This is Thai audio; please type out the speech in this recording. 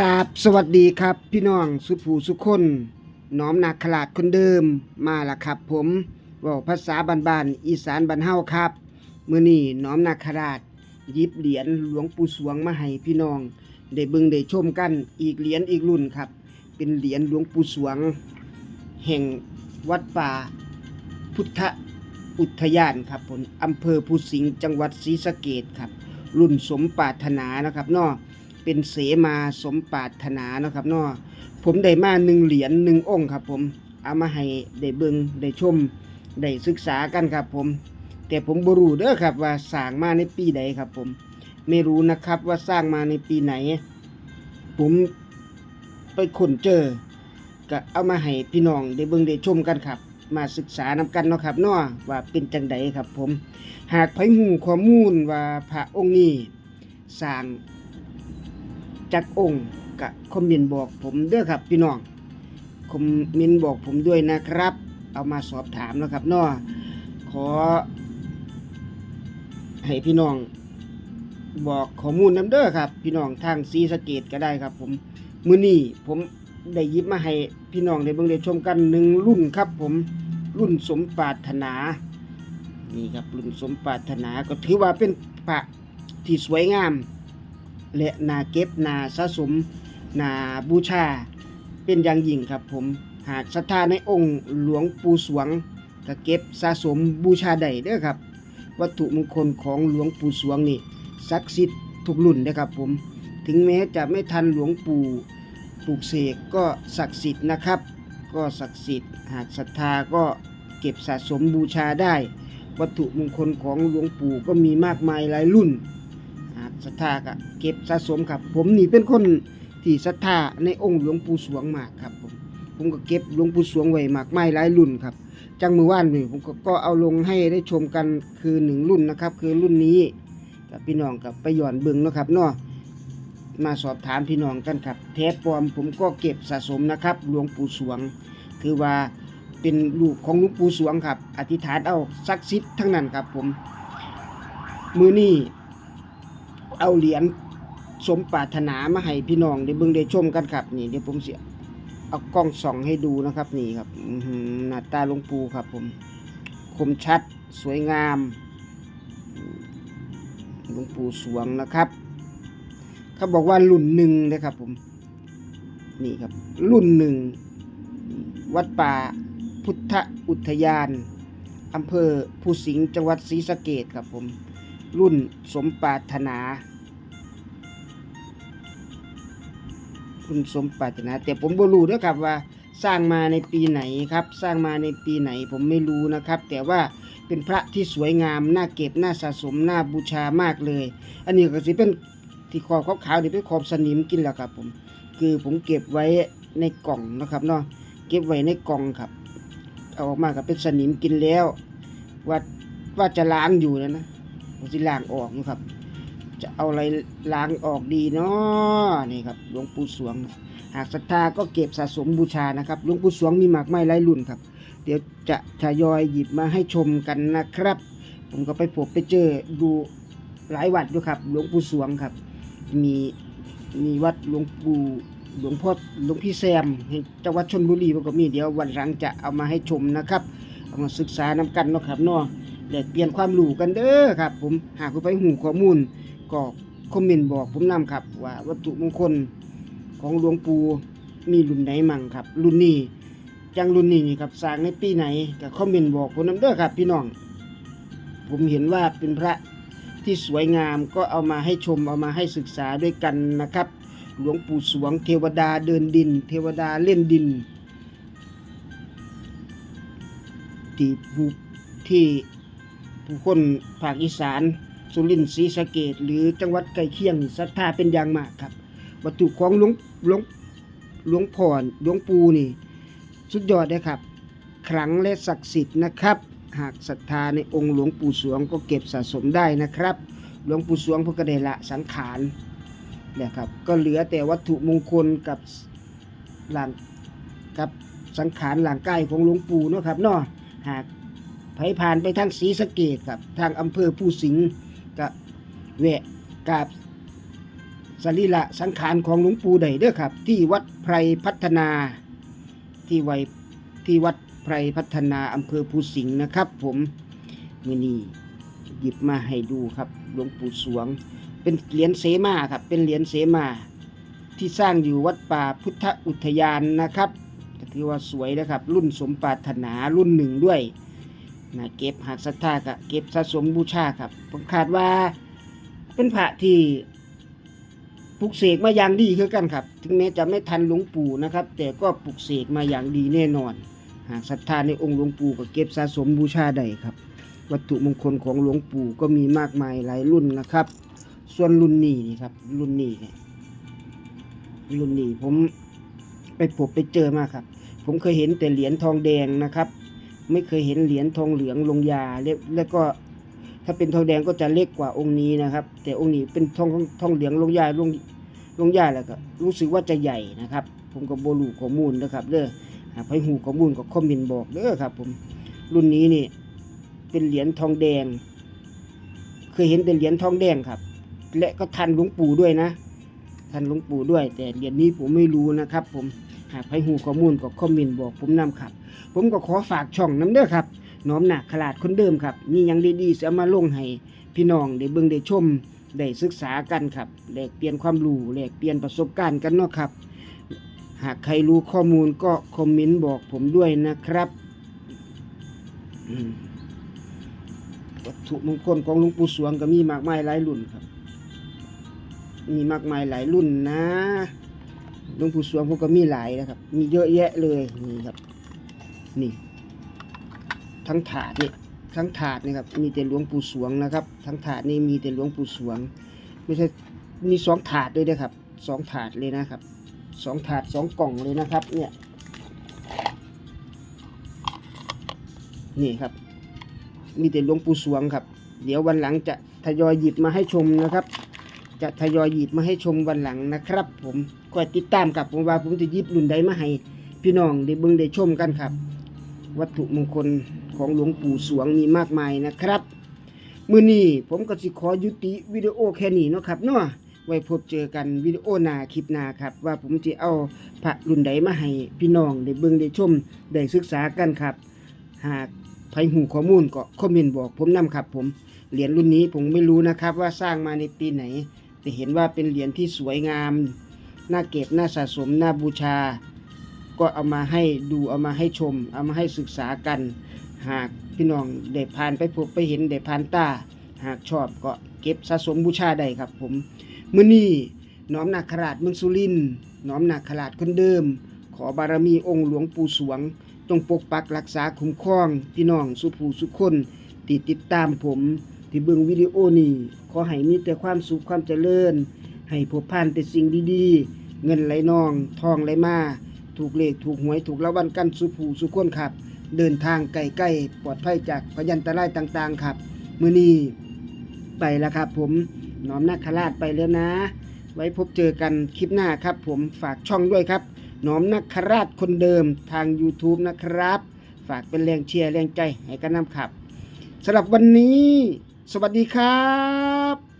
กราบสวัสดีครับพี่น้องสุภูสุคนน้อมนาคราดคนเดิมมาละครับ ผมว่าภาษาบ้านๆอีสานบ้านเฮาครับมื้อนี้น้อมนาคราดยิบเหรียญหลวงปู่สวงมาให้พี่น้องได้เบิ่งได้ชมกันอีกเหรียญอีกรุ่นครับ เป็นเหรียญหลวงปู่สวง แห่งวัดป่าพุทธอุทยานครับผมอำเภอภูสิงห์จังหวัดศรีสะเกษครับ รุ่นสมปรารถนานะครับเนาะ เป็นเสมาสมปรารถนานะครับเนาะผมได้มาหนึ่งเหรียญหนึ่งองค์ครับ ผมเอามาให้ได้เบิงได้ชมได้ศึกษากันครับ ผม แต่ผมบรู้เด้อครับว่าสร้างมาในปีใดครับ ผม ไม่รู้นะครับว่าสร้างมาในปีไหน ผมไปค้นเจอก็เอามาให้พี่น้องได้เบิ่งได้ชมกันครับ มาศึกษานำกันเนาะครับเนาะว่าเป็นจังใดครับ ผม หากไผหูข้อมูลว่าพระองค์นี้สร้าง จากองค์ก็คอมเมนต์บอกผมด้อครับพี่น้องคอมเมนต์บอกผมด้วยนะครับ เอามาสอบถามนะครับเนาะขอ ให้พี่น้องบอกข้อมูลนํเด้อครับ พี่น้องทางซีสเกตก็ได้ครับ ผมมือนี้ผมได้ยิบมาให้พี่น้องได้เบิ่งได้ชมกันหนึ่งรุ่นครับ ผมรุ่นสมปรารถนานี่ครับรุ่นสมปรารถนาก็ถือว่าเป็นพระที่สวยงาม และนาเก็บนาสะสมนาบูชา เป็นอย่างยิ่งครับผมหากศรัทธาในองค์หลวงปู่สวงก็เก็บสะสมบูชาได้เด้อครับ วัตถุมงคลของหลวงปู่สวงนี่ศักดิ์สิทธิ์ทุกรุ่นนะครับผมถึงแม้จะไม่ทันหลวงปู่ปลูกเสกก็ศักดิ์สิทธิ์นะครับ ก็ศักดิ์สิทธิ์หากศรัทธาก็เก็บสะสมบูชาได้ วัตถุมงคลของหลวงปู่ก็มีมากมายหลายรุ่น ศรัทธาก็เก็บสะสมครับ ผมนี่เป็นคนที่ศรัทธาในองค์หลวงปู่สวงมากครับผมผมก็เก็บหลวงปู่สวงไว้มากไมายหลายรุ่นครับจังมือว่านนี่ผมก็ก็เอาลงให้ได้ชมกันคือหนึ่งรุ่นนะครับ คือรุ่นนี้กับพี่น้องกับไปหย่อนเบิงนะครับเนาะมาสอบถามพี่น้องกันครับแท้ปลอมผมก็เก็บสะสมนะครับหลวงปู่สวง คือว่าเป็นลูกของหลวงปู่สวงครับ อธิษฐานเอาศักดิ์สิทธิ์ทั้งนั้นครับผม มือนี้ เอาเหรียญสมปรารถนามาให้พี่น้องได้เบิ่งได้ชมกันครับ นี่เดี๋ยวผมเสียเอากล้องส่องให้ดูนะครับ นี่ครับอื้อหือหน้าตาหลวงปู่ครับ ผมคมชัดสวยงามหลวงปู่สวงนะครับเขาบอกว่ารุ่นหนึ่งนะครับ ผม นี่ครับ รุ่นหนึ่งวัดป่าพุทธอุทยานอำเภอภูสิงห์จังหวัดศรีสะเกดครับผม รุ่นสมปรารถนา รุ่นสมปรารถนา แต่ผมบ่รู้ด้วยครับว่าสร้างมาในปีไหนครับ สร้างมาในปีไหนผมไม่รู้นะครับ แต่ว่าเป็นพระที่สวยงามน่าเก็บน่าสะสมน่าบูชามากเลย อันนี้ก็สิเป็นที่ขอบขาวๆนี่เป็นขอบสนิมกินแล้วครับผม คือผมเก็บไว้ในกล่องนะครับเนาะเก็บไว้ในกล่องครับ เอาออกมากับเป็นสนิมกินแล้วว่าว่าจะล้างอยู่นะนะ ผมจะล้างออกอยู่ครับ จะเอาอะไรล้างออกดีเนาะนี่ครับหลวงปู่สวง หากศรัทธาก็เก็บสะสมบูชานะครับหลวงปู่สวงมีหมากไม้หลายรุ่นครับ เดี๋ยวจะทยอยหยิบมาให้ชมกันนะครับ ผมก็ไปพบไปเจอดูหลายวัดด้วยครับ หลวงปู่สวงครับ มีมีวัดหลวงปู่หลวงพ่อหลวงพี่แซมแห่งจังหวัดชนบุรีก็มีเดี๋ยววันหลังจะเอามาให้ชมนะครับ เอามาศึกษานำกันเนาะครับเนาะ แลกเปลี่ยนความรู้กันเด้อครับ ผมหากคุณไปหูข้อมูลก็คอมเมนต์บอกผมนำครับ ว่าวัตถุมงคลของหลวงปู่มีรุ่นไหนมั่งครับ รุ่นนี้จังรุ่นนี้นี่ครับสร้างในปีไหนก็คอมเมนต์บอกผมนำเด้อครับ พี่น้อง ผมเห็นว่าเป็นพระที่สวยงามก็เอามาให้ชมเอามาให้ศึกษาด้วยกันนะครับ หลวงปู่สวงเทวดาเดินดิน เทวดาเล่นดินที่ที่ ผู้คนภาคอีสาน สุรินทร์ศรีสะเกดหรือจังหวัดใกล้เคียงศรัทธาเป็นอย่างมากครับ วัตถุของหลวงหลวงหลวงพ่อหลวงปู่นี่ สุดยอดเลยครับขลังและศักดิ์สิทธิ์นะครับ หากศรัทธาในองค์หลวงปู่สวงก็เก็บสะสมได้นะครับ หลวงปู่สวงเพุกระเดละสังขารนะครับก็เหลือแต่วัตถุมงคลกับหลังกับสังขารหลังใกายของหลวงปู่เนาะครับเนาะหาก ไผผ่านไปทางศรีสะเกดครับ ทางอำเภอผู้สิงห์ก็แวะกราบสรีระสังขารของหลวงปู่ใดเด้อครับ ที่วัดไพรพัฒนา ที่ไวที่วัดไพรพัฒนาอำเภอภูสิงห์นะครับ ผมมือนี้หยิบมาให้ดูครับหลวงปู่สวง เป็นเหรียญเสมาครับ เป็นเหรียญเสมา ที่สร้างอยู่วัดป่าพุทธอุทยานนะครับถือว่าสวยนะครับ รุ่นสมปรารถนารุ่นหนึ่งด้วย นะเก็บหากศรัทธากับเก็บสะสมบูชาครับ ผมคาดว่าเป็นพระที่ปลุกเสกมาอย่างดีคือกันครับ ถึงแม้จะไม่ทันหลวงปู่นะครับ แต่ก็ปลุกเสกมาอย่างดีแน่นอน หากศรัทธาในองค์หลวงปู่ก็เก็บสะสมบูชาได้ครับ วัตถุมงคลของหลวงปู่ก็มีมากมายหลายรุ่นนะครับ ส่วนรุ่นนี้นี่ครับ รุ่นนี้เนี่ยรุ่นนี้ผมไปพบไปเจอมาครับ ผมเคยเห็นแต่เหรียญทองแดงนะครับ ไม่เคยเห็นเหรียญทองเหลืองลงยาแล้วแล้วก็ถ้าเป็นทองแดงก็จะเล็กกว่าองค์นี้นะครับ แต่องค์นี้เป็นทองทองเหลืองลงยาลงลงยาแล้วก็รู้สึกว่าจะใหญ่นะครับ ผมก็บรูข้อมูลนะครับเด้อหากใครหูข้อมูลก็คอมเมนต์บอกเด้อครับ ผมรุ่นนี้นี่เป็นเหรียญทองแดง เคยเห็นแต่เหรียญทองแดงครับ และก็ทันหลวงปู่ด้วยนะท่านหลวงปู่ด้วย แต่เหรียญนี้ผมไม่รู้นะครับ ผมหากใครหูข้อมูลก็คอมเมนต์บอกผมนำครับ ผมก็ขอฝากช่องน้ำเด้อครับน้อมหนักขลาดคนเดิมครับ มียังดีๆจะเอามาลงให้พี่น้องได้เบิ่งได้ชมได้ศึกษากันครับแลกเปลี่ยนความรู้แลกเปลี่ยนประสบการณ์กันเนาะครับ หากใครรู้ข้อมูลก็คอมเมนต์บอกผมด้วยนะครับวัตถุมงคลของหลวงปู่สวงก็มีมากมายหลายรุ่นครับ มีมากมายหลายรุ่นนะหลวงปู่สวงผมก็มีหลายนะครับ มีเยอะแยะเลยนี่ครับ นี่ ทั้งถาดนี่ทั้งถาดนี่ครับมีแต่หลวงปู่สวงนะครับ ทั้งถาดนี่มีแต่หลวงปู่สวง ไม่ใช่มีสองถาดด้วยนะครับสองถาดเลยนะครับสองถาดสองกล่องเลยนะครับ เนี่ย นี่ครับ มีแต่หลวงปู่สวงครับ เดี๋ยววันหลังจะทยอยหยิบมาให้ชมนะครับ จะทยอยหยิบมาให้ชมวันหลังนะครับ ผมคอยติดตามครับผมว่าผมจะหยิบรุ่นใดมาให้พี่น้องได้เบิ่งได้ชมกันครับ วัตถุมงคลของหลวงปู่สวงมีมากมายนะครับ มือนี้ผมก็สิขอยุติวิดีโอแค่นี้เนาะครับเนาะไว้พบเจอกันวิดีโอหน้าคลิปหน้าครับ ว่าผมจะเอาพระรุ่นใดมาให้พี่น้องได้เบิ่งได้ชมได้ศึกษากันครับ หากใครหูข้อมูลก็คอมเมนต์บอกผมนํครับผมเหรียญรุ่นนี้ผมไม่รู้นะครับว่าสร้างมาในปีไหน แต่เห็นว่าเป็นเหรียญที่สวยงามน่าเก็บน่าสะสมน่าบูชา ก็เอามาให้ดูเอามาให้ชม เอามาให้ศึกษากัน หากพี่น้องได้ผ่านไปพบไปเห็นได้ผ่านตา หากชอบก็เก็บสะสมบูชาได้ครับ ผมมื้อนี้น้อมนาคราชเมืองสุรินน้อมนาคราชคนเดิม ขอบารมีองค์หลวงปู่สวงจงปกปักรักษาคุ้มครองพี่น้องสุผู้สุคนที่ติดตามผม ที่เบิ่งวิดีโอนี้ขอให้มีแต่ความสุขความเจริญ ให้พบผ่านแต่สิ่งดีๆ เงินไหลนอง ทองไหลมา ถูกเลขถูกหวยถูกรางวัลกันสุผูสุคนครับ เดินทางไกลๆปลอดภัยจากพยันตรายต่างๆครับ มือนีไปแล้วครับผมน้อมนาคราชไปแล้วนะ ไว้พบเจอกันคลิปหน้าครับ ผมฝากช่องด้วยครับน้อมนักคราชคนเดิมทาง YouTube นะครับ ฝากเป็นแรงเชียร์แรงใจให้กันนำขับสำหรับวันนี้ สวัสดีครับ